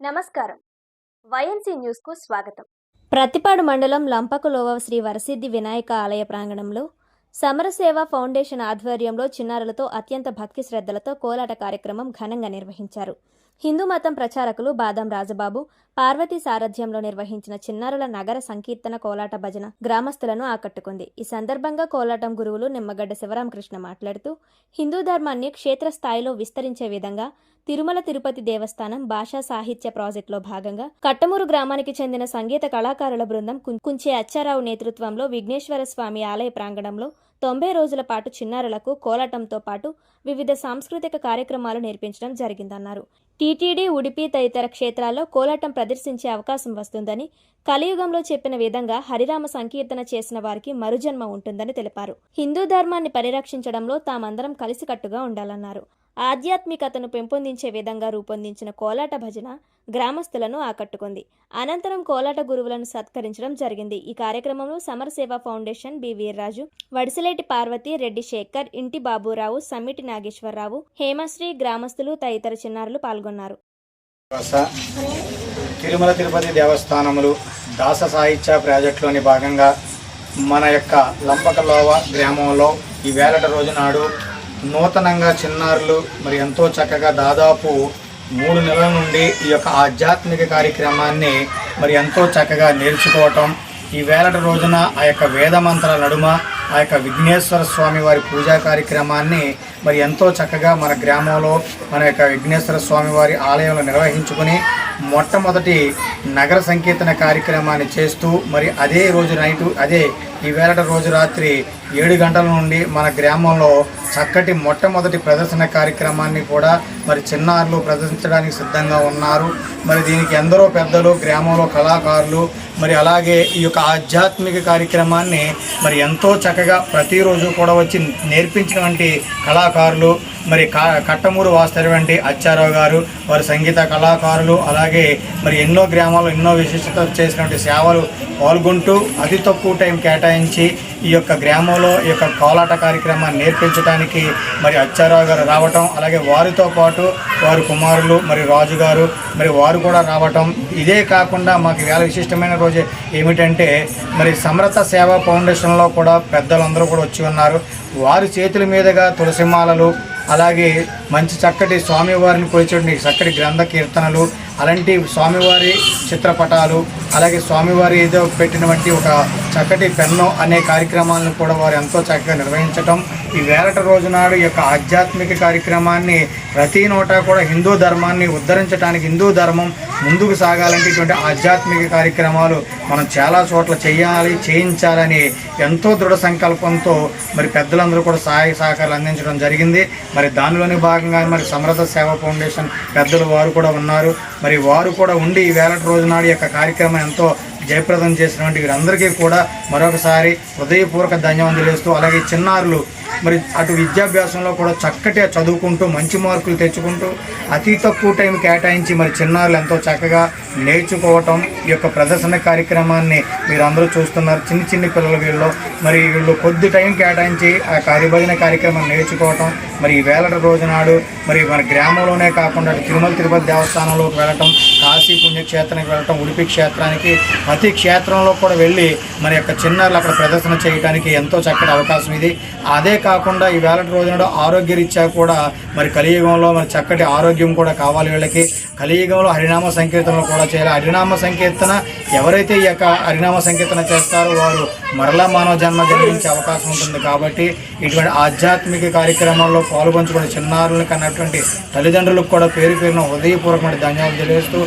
నమస్కారం. వైఎన్సీ న్యూస్కు స్వాగతం. ప్రతిపాడు మండలం లంపకులోవ శ్రీ వరసిద్ధి వినాయక ఆలయ ప్రాంగణంలో సమరసేవ ఫౌండేషన్ ఆధ్వర్యంలో చిన్నారులతో అత్యంత భక్తి శ్రద్ధలతో కోలాట కార్యక్రమం ఘనంగా నిర్వహించారు. హిందూ మతం ప్రచారకులు బాదం రాజబాబు పార్వతీ సారథ్యంలో నిర్వహించిన చిన్నారుల నగర సంకీర్తన కోలాట భజన గ్రామస్తులను ఆకట్టుకుంది. ఈ సందర్భంగా కోలాటం గురువులు నిమ్మగడ్డ శివరామకృష్ణ మాట్లాడుతూ హిందూ ధర్మాన్ని క్షేత్రస్థాయిలో విస్తరించే విధంగా తిరుమల తిరుపతి దేవస్థానం భాషా సాహిత్య ప్రాజెక్టులో భాగంగా కట్టమూరు గ్రామానికి చెందిన సంగీత కళాకారుల బృందం కుంచే అచ్చారావు నేతృత్వంలో విఘ్నేశ్వర స్వామి ఆలయ ప్రాంగణంలో తొంభై రోజుల పాటు చిన్నారులకు కోలాటంతో పాటు వివిధ సాంస్కృతిక కార్యక్రమాలు నేర్పించడం జరిగిందన్నారు. టీటీడీ ఉడిపి తదితర క్షేత్రాల్లో కోలాటం ప్రదర్శించే అవకాశం వస్తుందని కలియుగంలో చెప్పిన విధంగా హరిరామ సంకీర్తన చేసిన వారికి మరుజన్మ ఉంటుందని తెలిపారు. హిందూ ధర్మాన్ని పరిరక్షించడంలో తామందరం కలిసికట్టుగా ఉండాలన్నారు. ఆధ్యాత్మికతను పెంపొందించే విధంగా రూపొందించిన కోలాట భజన గ్రామస్తులను ఆకట్టుకుంది. అనంతరం కోలాట గురువులను సత్కరించడం జరిగింది. ఈ కార్యక్రమంలో సమరసేవ ఫౌండేషన్ బి వీర్రాజు వడిసలేటి పార్వతి రెడ్డి శేఖర్ ఇంటి బాబురావు సమ్మిటి నాగేశ్వరరావు హేమశ్రీ గ్రామస్తులు తదితర చిన్నారులు పాల్గొన్నారు. తిరుమల తిరుపతి దేవస్థానములు దాస సాహిత్య ప్రాజెక్టులోని భాగంగా మన యొక్క లంపకలోవ గ్రామంలో ఈ వేలట రోజు నాడు నూతనంగా చిన్నారులు మరి ఎంతో చక్కగా దాదాపు మూడు నెలల నుండి ఈ యొక్క ఆధ్యాత్మిక కార్యక్రమాన్ని మరి ఎంతో చక్కగా నేర్చుకోవటం ఈ వేలటి రోజున ఆ యొక్క వేదమంత్రాల నడుమ ఆ యొక్క విఘ్నేశ్వర స్వామి వారి పూజా కార్యక్రమాన్ని మరి ఎంతో చక్కగా మన గ్రామంలో మన యొక్క విఘ్నేశ్వర స్వామి వారి ఆలయంలో నిర్వహించుకుని మొట్టమొదటి నగర సంకీర్తన కార్యక్రమాన్ని చేస్తూ మరి అదే రోజు నైటు అదే ఈ రోజు రాత్రి ఏడు గంటల నుండి మన గ్రామంలో చక్కటి మొట్టమొదటి ప్రదర్శన కార్యక్రమాన్ని కూడా మరి చిన్నారులు ప్రదర్శించడానికి సిద్ధంగా ఉన్నారు. మరి దీనికి ఎందరో పెద్దలు గ్రామంలో కళాకారులు మరి అలాగే ఈ యొక్క ఆధ్యాత్మిక కార్యక్రమాన్ని మరి ఎంతో చక్కగా ప్రతిరోజు కూడా వచ్చి నేర్పించినటువంటి కళాకారులు మరి కా కట్టమూరు వాస్తవంటి అచ్చారావు గారు వారి సంగీత కళాకారులు అలాగే మరి ఎన్నో గ్రామాల్లో ఎన్నో విశిష్టత చేసినటువంటి సేవలు పాల్గొంటూ అతి తక్కువ టైం కేటాయించి ఈ యొక్క గ్రామంలో ఈ యొక్క కోలాట కార్యక్రమాన్ని నేర్పించడానికి మరి అచ్చారావు గారు రావటం అలాగే వారితో పాటు వారి కుమారులు మరి రాజు గారు మరి వారు కూడా రావటం. ఇదే కాకుండా మాకు వేల విశిష్టమైన రోజు ఏమిటంటే మరి సమరత సేవా ఫౌండేషన్లో కూడా పెద్దలందరూ కూడా వచ్చి ఉన్నారు. వారి చేతుల మీదుగా తులసిమాలలు అలాగే మంచి చక్కటి స్వామివారిని కొలిచేటువంటి చక్కటి గ్రంథ కీర్తనలు అలాంటి స్వామివారి చిత్రపటాలు అలాగే స్వామివారి ఏదో పెట్టినటువంటి ఒక చక్కటి పెన్ను అనే కార్యక్రమాలను కూడా వారు ఎంతో చక్కగా నిర్వహించటం ఈ వేలట రోజు నాడు ఈ యొక్క ఆధ్యాత్మిక కార్యక్రమాన్ని ప్రతి నోటా కూడా హిందూ ధర్మాన్ని ఉద్ధరించడానికి హిందూ ధర్మం ముందుకు సాగాలంటే ఇటువంటి ఆధ్యాత్మిక కార్యక్రమాలు మనం చాలా చోట్ల చేయాలి చేయించాలని ఎంతో దృఢ సంకల్పంతో మరి పెద్దలందరూ కూడా సహాయ సహకారాలు అందించడం జరిగింది. మరి దానిలోని భాగంగా మరి సమరథ సేవా ఫౌండేషన్ పెద్దలు వారు కూడా ఉన్నారు. మరి వారు కూడా ఉండి ఈ వేలట రోజునాడు యొక్క కార్యక్రమం ఎంతో జయప్రదం చేసినటువంటి వీరందరికీ కూడా మరొకసారి హృదయపూర్వక ధన్యవాదాలు వేస్తూ అలాగే చిన్నారులు మరి అటు విద్యాభ్యాసంలో కూడా చక్కటి చదువుకుంటూ మంచి మార్కులు తెచ్చుకుంటూ అతి తక్కువ టైం కేటాయించి మరి చిన్నారులు ఎంతో చక్కగా నేర్చుకోవటం ఈ యొక్క ప్రదర్శన కార్యక్రమాన్ని మీరు అందరూ చూస్తున్నారు. చిన్న చిన్న పిల్లలు వీళ్ళు. మరి వీళ్ళు కొద్ది టైం కేటాయించి ఆ కార్యభజన కార్యక్రమం నేర్చుకోవటం మరి ఈ వేలట రోజు నాడు మరి మన గ్రామంలోనే కాకుండా అటు తిరుమల తిరుపతి దేవస్థానంలోకి వెళ్ళటం కాశీ పుణ్యక్షేత్రానికి వెళ్ళటం ఉడిపి క్షేత్రానికి ప్రతి క్షేత్రంలో కూడా వెళ్ళి మన యొక్క చిన్నారులు అక్కడ ప్రదర్శన చేయడానికి ఎంతో చక్కటి అవకాశం ఇది. అదే కాకుండా ఈ వేలటి రోజున ఆరోగ్యరీత్యా కూడా మరి కలియుగంలో మరి చక్కటి ఆరోగ్యం కూడా కావాలి వీళ్ళకి. కలియుగంలో హరినామ సంకీర్తనలు కూడా చేయాలి. హరినామ సంకీర్తన ఎవరైతే ఈ యొక్క హరినామ సంకీర్తన చేస్తారో వారు మరలా మానవ జన్మ జన్మించే అవకాశం ఉంటుంది కాబట్టి ఇటువంటి ఆధ్యాత్మిక కార్యక్రమాల్లో పాల్గొంచుకునే చిన్నారులకు అన్నటువంటి తల్లిదండ్రులకు కూడా పేరు పేరున హృదయపూర్వకమైన ధన్యవాదాలు తెలియజేస్తూ